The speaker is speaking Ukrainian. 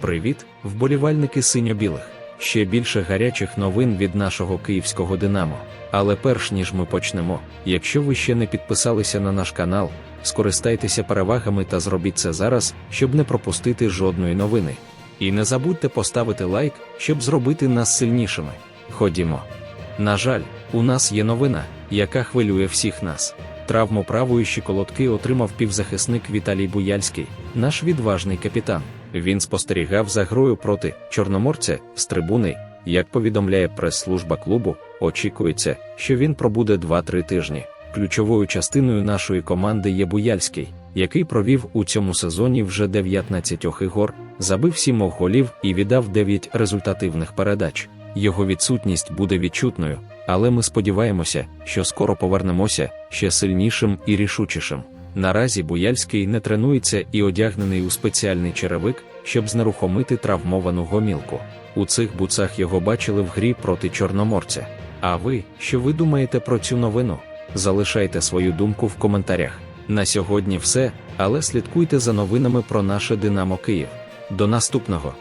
Привіт, вболівальники синьо-білих. Ще більше гарячих новин від нашого київського Динамо. Але перш ніж ми почнемо, якщо ви ще не підписалися на наш канал, скористайтеся перевагами та зробіть це зараз, щоб не пропустити жодної новини. І не забудьте поставити лайк, щоб зробити нас сильнішими. Ходімо. На жаль, у нас є новина, яка хвилює всіх нас. Травму правої щиколотки отримав півзахисник Віталій Буяльський, наш відважний капітан. Він спостерігав за грою проти чорноморця з трибуни. Як повідомляє прес-служба клубу, очікується, що він пробуде 2-3 тижні. Ключовою частиною нашої команди є Буяльський, який провів у цьому сезоні вже 19 ігор, забив 7 голів і віддав 9 результативних передач. Його відсутність буде відчутною, але ми сподіваємося, що скоро повернемося ще сильнішим і рішучішим. Наразі Буяльський не тренується і одягнений у спеціальний черевик, щоб знерухомити травмовану гомілку. У цих буцах його бачили в грі проти Чорноморця. А ви, що ви думаєте про цю новину? Залишайте свою думку в коментарях. На сьогодні все, але слідкуйте за новинами про наше Динамо Київ. До наступного!